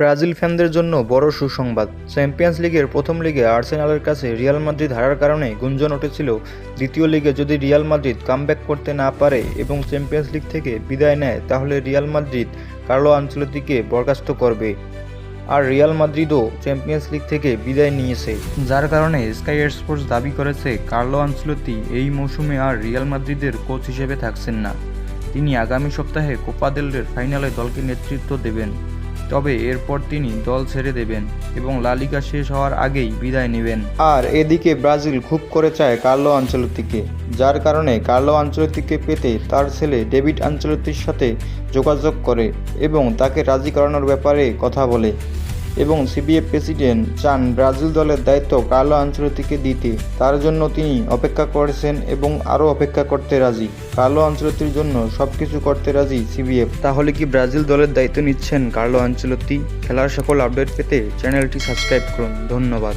Brazil ফ্যানদের জন্য বড় সুসংবাদ। চ্যাম্পিয়ন্স লিগের প্রথম লিগে আর্সেনালের কাছে রিয়াল মাদ্রিদ হারার কারণে গুঞ্জন উঠেছিল। দ্বিতীয় লিগে যদি রিয়াল মাদ্রিদ কামব্যাক করতে না পারে এবং চ্যাম্পিয়ন্স লিগ থেকে বিদায় নেয়, তাহলে রিয়াল মাদ্রিদ কার্লো আঞ্চলতিকে বরখাস্ত করবে। আর রিয়াল মাদ্রিদও চ্যাম্পিয়ন্স লিগ থেকে বিদায় নিয়েছে। যার কারণে স্কাই স্পোর্টস দাবি করেছে কার্লো আঞ্চলতি এই মৌসুমে আর রিয়াল মাদ্রিদের কোচ হিসেবে থাকছেন না। তিনি আগামী সপ্তাহে কোপা দেল রের ফাইনালে দলকে নেতৃত্ব দেবেন। তবে এরপর তিনি দল ছেড়ে দেবেন এবং লালিকা শেষ হওয়ার আগেই বিদায় নেবেন। আর এদিকে ব্রাজিল খুব করে চায় কার্লো আঞ্চলতিকে যার কারণে কার্লো আঞ্চলতিকে পেতে তার ছেলে ডেভিড আঞ্চলতির সাথে যোগাযোগ করে এবং তাকে রাজি করানোর ব্যাপারে কথা বলে। এবং সিবিএফ প্রেসিডেন্ট চান ব্রাজিল দলের দায়িত্ব কার্লো আঞ্চলতিকে দিতে। তার জন্য তিনি অপেক্ষা করেছেন এবং আরও অপেক্ষা করতে রাজি। কার্লো আঞ্চলতির জন্য সব কিছু করতে রাজি সিবিএফ। তাহলে কি ব্রাজিল দলের দায়িত্ব নিচ্ছেন কার্লো আঞ্চলতি খেলার সকল আপডেট পেতে চ্যানেলটি সাবস্ক্রাইব করুন। ধন্যবাদ।